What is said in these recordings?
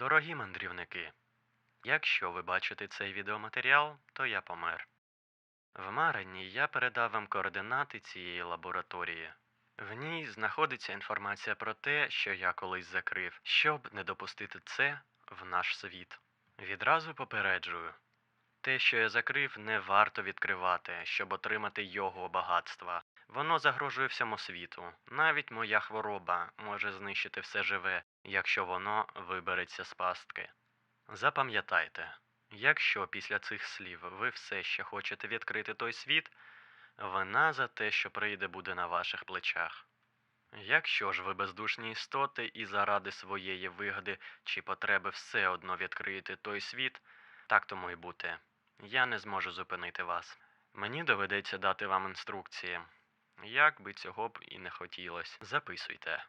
Дорогі мандрівники, якщо ви бачите цей відеоматеріал, то я помер. В Марині я передав вам координати цієї лабораторії. В ній знаходиться інформація про те, що я колись закрив, щоб не допустити це в наш світ. Відразу попереджую. Те, що я закрив, не варто відкривати, щоб отримати його багатства. Воно загрожує всьому світу. Навіть моя хвороба може знищити все живе, якщо воно вибереться з пастки. Запам'ятайте, якщо після цих слів ви все ще хочете відкрити той світ, вина за те, що прийде, буде на ваших плечах. Якщо ж ви бездушні істоти і заради своєї вигоди чи потреби все одно відкриєте той світ, так тому й бути. Я не зможу зупинити вас. Мені доведеться дати вам інструкції. Як би цього б і не хотілося, записуйте.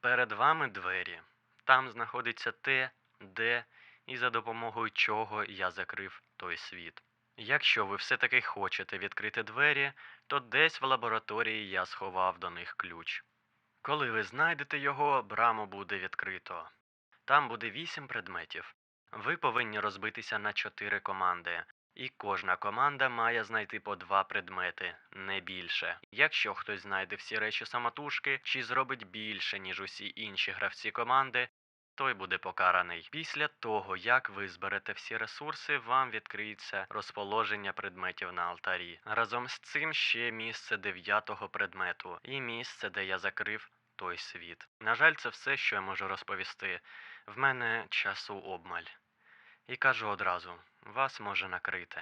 Перед вами двері. Там знаходиться те, де і за допомогою чого я закрив той світ. Якщо ви все-таки хочете відкрити двері, то десь в лабораторії я сховав до них ключ. Коли ви знайдете його, браму буде відкрито. Там буде вісім предметів. Ви повинні розбитися на чотири команди, і кожна команда має знайти по два предмети, не більше. Якщо хтось знайде всі речі самотужки чи зробить більше, ніж усі інші гравці команди, той буде покараний. Після того, як ви зберете всі ресурси, вам відкриється розположення предметів на алтарі. Разом з цим ще місце дев'ятого предмету і місце, де я закрив той світ. На жаль, це все, що я можу розповісти. В мене часу обмаль. І кажу одразу, вас може накрити.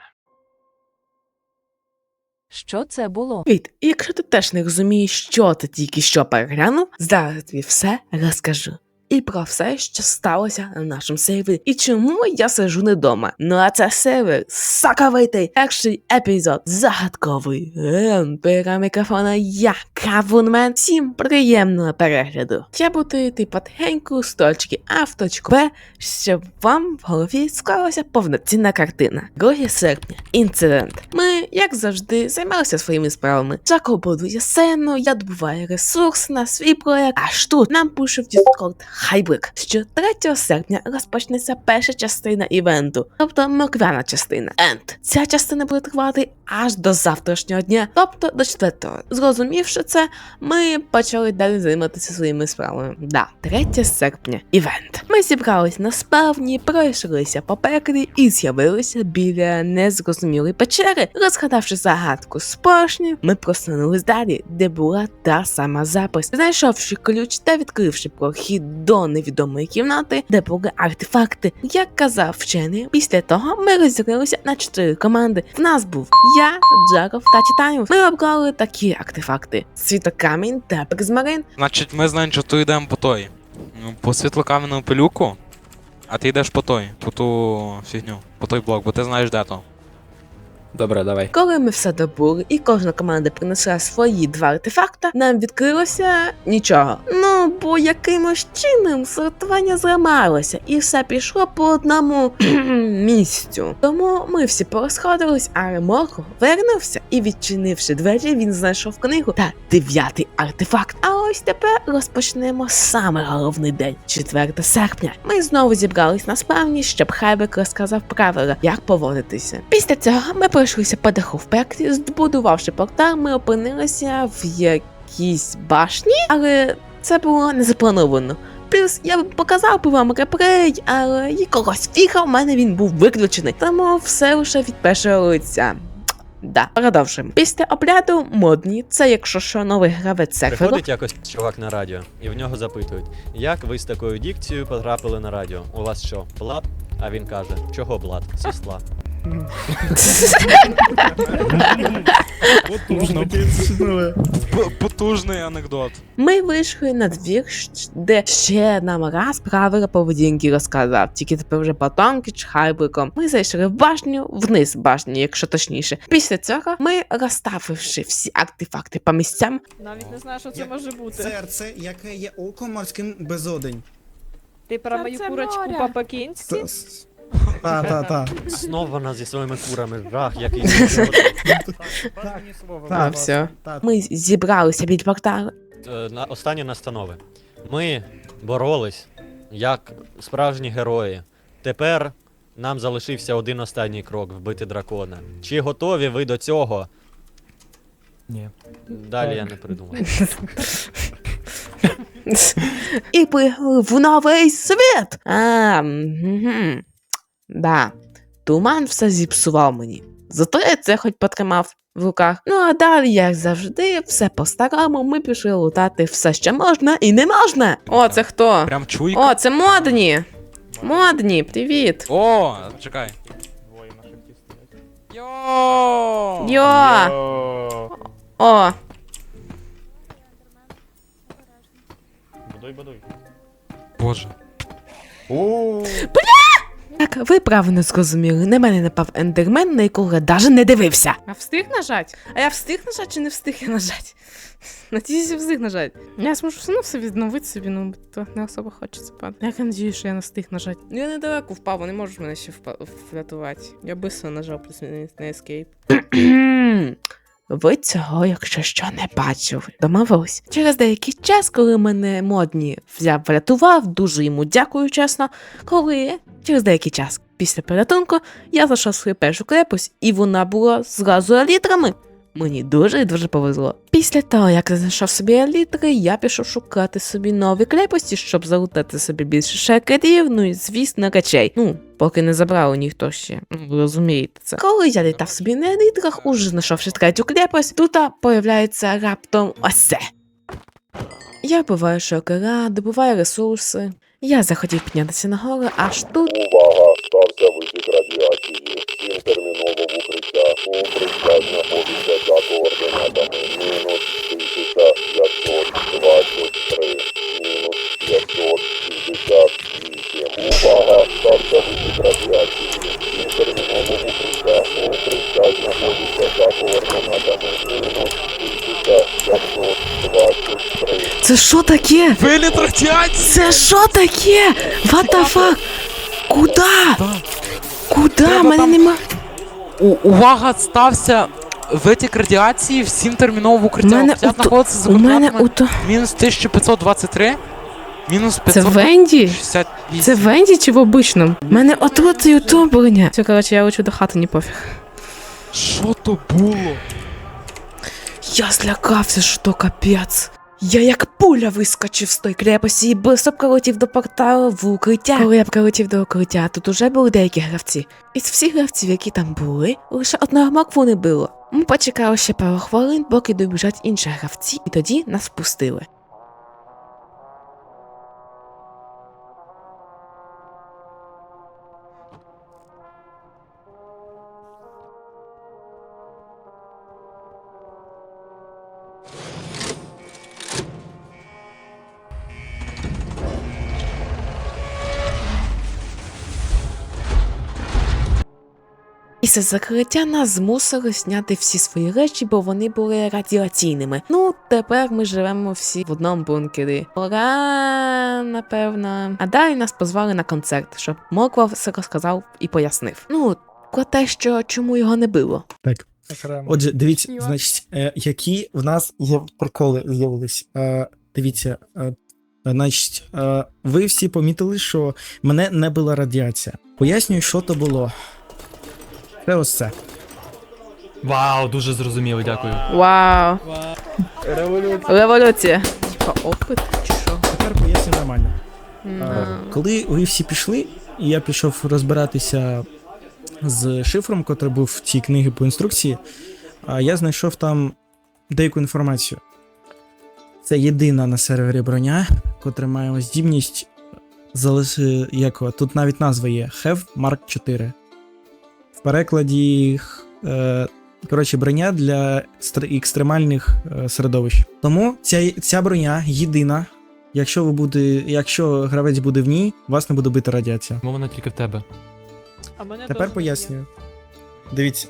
Що це було? Від, якщо ти теж не розумієш, що ти тільки що переглянув, зараз тобі все розкажу. І про все, що сталося на нашому сервері, і чому я сижу не вдома. Ну а це сервер Соковитий, перший епізод загадковий. Ем, Біля мікрофона я, Кавунмен. Всім приємного перегляду. Я буду йти потихеньку з точки А в точку Б, щоб вам в голові склалася повноцінна картина. 2 серпня. Інцидент. Ми, як завжди, займалися своїми справами. Джако будує сцену, я добуваю ресурс на свій проект. Аж тут нам пише в Discord Хайбрик, що 3 серпня розпочнеться перша частина івенту, тобто морквяна частина. Енд. Ця частина буде тривати аж до завтрашнього дня, тобто до 4-го. Зрозумівши це, ми почали далі займатися своїми справами. Да, 3 серпня івент. Ми зібрались на спавні, пройшлися по пеклі і з'явилися біля незрозумілої печери. Розгадавши загадку з поршнів, ми просунулись далі, де була та сама запис. Знайшовши ключ та відкривши прохід до невідомої кімнати, де були артефакти. Як казав вчений, після того ми розділилися на чотири команди. В нас був я, Джаров та Титаніус. Ми обрали такі артефакти: світокамінь та призмарин. Значить, ми знаємо, що ти йдемо по той. Ну, По світлокам'яному пилюку, а ти йдеш по той, по ту фігню, по той блок, бо ти знаєш де то. Добре, давай. Коли ми все добули і кожна команда принесла свої два артефакта, нам відкрилося нічого. Ну бо якимось чином сортування зламалося, і все пішло по одному місцю. Тому ми всі порозходились, а Реморко вернувся і, відчинивши двері, він знайшов книгу та дев'ятий артефакт. Ось тепер розпочнемо саме головний день, 4 серпня. Ми знову зібрались на спавні, щоб Хайбек розказав правила, як поводитися. Після цього ми пройшлися по даху в пеклі, збудувавши портал, ми опинилися в якійсь башні, але це було не заплановано. Плюс я б показав би вам реплей, але якогось фіга в мене він був виключений, тому все лише від першого лиця. Да, продовжимо. Після обряду модні, це якщо що новий гравець серверу. Приходить якось чувак на радіо, і в нього запитують, як ви з такою дікцією потрапили на радіо? У вас що, блат? А він каже, чого блат? Сісла. П- Потужний анекдот. Ми вийшли на двір, де ще нам раз правила поведінки розказав, тільки тепер вже Батонкіч хайбриком. Ми зайшли в башню, вниз башні, якщо точніше. Після цього ми, розставивши всі артефакти по місцям, Навіть не знаю, що це може бути. Серце, яке є оком морським безодень. Ти про мою Серце курочку моря. по? Та, та, та. Знов вона зі своїми курами, жах, який. а все. Ми зібралися від порталу. Е, на останні настанови. Ми боролись як справжні герої. Тепер нам залишився один останній крок вбити дракона. Чи готові ви до цього? Ні. Далі я не придумав. І приплив в новий світ. А, угу. Да. Туман все зіпсував мені. Зато я це хоч потримав в руках. Ну а далі, як завжди, все по-старому, ми пішли лутати все, що можна і не можна. О, це хто? Прям чуйка. О, це модні. Модні, привіт. О, чекай. Йо! Йо! О, Боже. Так, ви правильно зрозуміли. На мене напав ендермен, на якого я навіть не дивився. А встиг нажать? А я встиг нажать чи не встиг я нажать? Надіюсь, я встиг нажать. Я зможу все одно все відновити собі, ну то не особо хочеться падати. Я надіюсь, що я не встиг нажати. Ну я недалеко впав, вони можуть мене ще впа- врятувати. Я быстро нажав плюс на ескейп. Ви цього, якщо що, не бачили. Домовились. Через деякий час, коли мене модні взяв, врятував, дуже йому дякую, чесно. Коли через деякий час після порятунку я зайшов в свою першу крепость, і вона була зразу елітрами. Мені дуже і дуже повезло. Після того, як знайшов собі елітри, я пішов шукати собі нові крепості, щоб залутати собі більше шекерів, ну і звісно речей. Ну, поки не забрали ніхто ще. Ну, ви розумієте це. Коли я літав собі на елітрах, уже знайшовши третю крепость, тут появляється раптом ось це. Я вбиваю шокера, добуваю ресурси. Я захотів піднятися нагору, аж тут Увага! Стався витік радіації. Всім терміново в укриття. Укриття знаходиться за координатами. Мінус 1523. Мінус 568. Увага! Стався витік радіації. Всім терміново в укриття. Укриття знаходиться за координатами. Мінус 1523. Це що таке? Виліт радіації! Це що таке? What the fuck? Куда? Куда? Треба Мене там- нема. У- Увага, стався витік радіації, всім терміново в укриття. Мене Укриття у то- знаходиться за У мене координатами у то. мінус 1523, мінус Це 568. Венді? Це в Венді чи в обичному? У мене отут і утоплення. Все, коротше, я лечу до хати, не пофіг. Що то було? Я злякався, що капець. Я як пуля вискочив з той крепості і быстро прилетів до порталу в укриття. Коли я прилетів до укриття, тут уже були деякі гравці. Із всіх гравців, які там були, лише одного макву не було. Ми почекали ще пару хвилин, поки добіжать інші гравці, і тоді нас впустили. Після закриття нас змусили зняти всі свої речі, бо вони були радіаційними. Ну, тепер ми живемо всі в одному бункері. Ура, напевно. А далі нас позвали на концерт, щоб Моква все розказав і пояснив. Ну, про те, що чому його не було. Так. Отже, дивіться, значить, е, які в нас є приколи з'явились. Е, дивіться, е, значить, е, ви всі помітили, що мене не була радіація. Пояснюю, що то було. Це ось це. Вау, дуже зрозуміло, дякую. Вау! Революція. Типа опит чи що? Тепер поясню нормально. Е, Коли ви всі пішли, і я пішов розбиратися з шифром, котрий був в цій книгі по інструкції, а я знайшов там деяку інформацію. Це єдина на сервері броня, котра має здібність залиши якого. Тут навіть назва є Have Mark 4. Перекладі е, коротше, броня для екстремальних е, середовищ. Тому ця, ця броня єдина. Якщо ви буде, якщо гравець буде в ній, вас не буде бити радіація. Мова не тільки в тебе. Тепер пояснюю. Дивіться.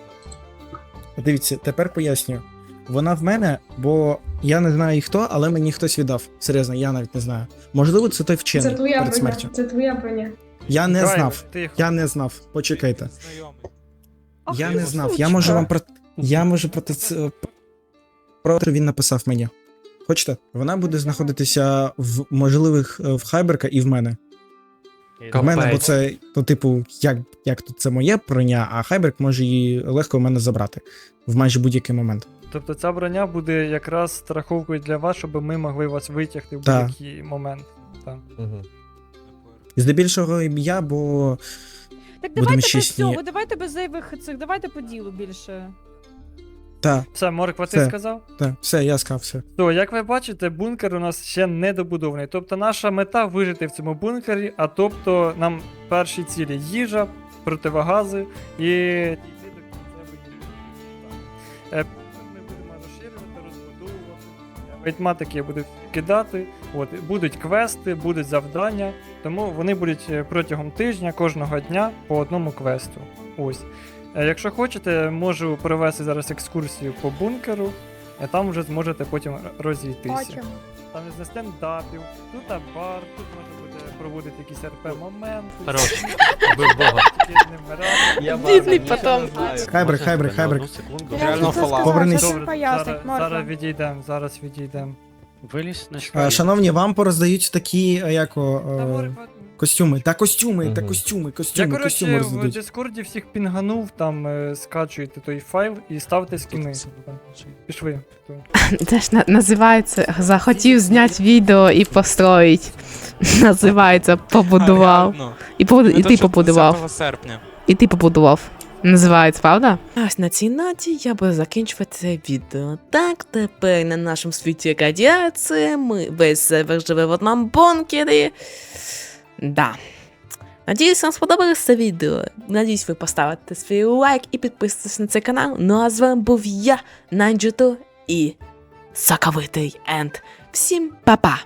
Дивіться, тепер пояснюю. Вона в мене, бо я не знаю хто, але мені хтось віддав. Серйозно, я навіть не знаю. Можливо, це той вчений Це твоя перед броня. смертю. Це твоя броня. Я не знав. Я не знав. Почекайте. Я не знав. Я можу вам про. Я можу проти це. Про він написав мені. Хочете? Вона буде знаходитися в можливих е, в Хайберка і в мене. В мене, бо це, ну, типу, як, як тут це моє броня, а Хайберг може її легко в мене забрати в майже будь-який момент. Тобто ця броня буде якраз страховкою для вас, щоб ми могли вас витягти в будь-який момент. Так. Угу. Здебільшого я, бо Так давайте без чесні. цього, давайте без зайвих цих, давайте по ділу більше. та, Все, Морква, ти Все. сказав? та, все, я сказав все. То, як ви бачите, бункер у нас ще не добудований. Тобто наша мета вижити в цьому бункері, а тобто нам перші цілі їжа, противогази і дійти до кінцевої мети. Е, Ми будемо розширювати, розбудовувати. Вайтматики будуть кидати, от, будуть квести, будуть завдання, тому вони будуть е, протягом тижня кожного дня по одному квесту. Ось. Е, Якщо хочете, можу провести зараз екскурсію по бункеру. А там вже зможете потім розійтися. Там не стендапів, тут а бар, тут можна буде проводити якісь РП-моменти. Хорош. Вбив Бога. Я Бідний потом. Хайбрик, хайбрик, хайбрик. Реально зараз відійдемо, зараз відійдемо. Виліз на А, швидко. шановні, вам пороздають такі, як о, е, костюми. Та костюми, та Мгм. костюми, Я, костюми, коротше, костюми в роздадуть. Дискорді всіх пінганув, там е, скачуєте той файл і ставте скіни. Пішли. Це ж на- називається захотів зняти відео і построїть. Називається побудував. І, ти побудував. 10 серпня. І ти побудував. Називається, правда? Ось на цій наті я буду закінчувати це відео. Так, тепер на нашому світі радіація, ми весь сервер живе в одному бункері. Да. Надіюсь, вам сподобалось це відео. Надіюсь, ви поставите свій лайк і підписуйтесь на цей канал. Ну а з вами був я, Нанджуту і Соковитий Енд. Всім па-па!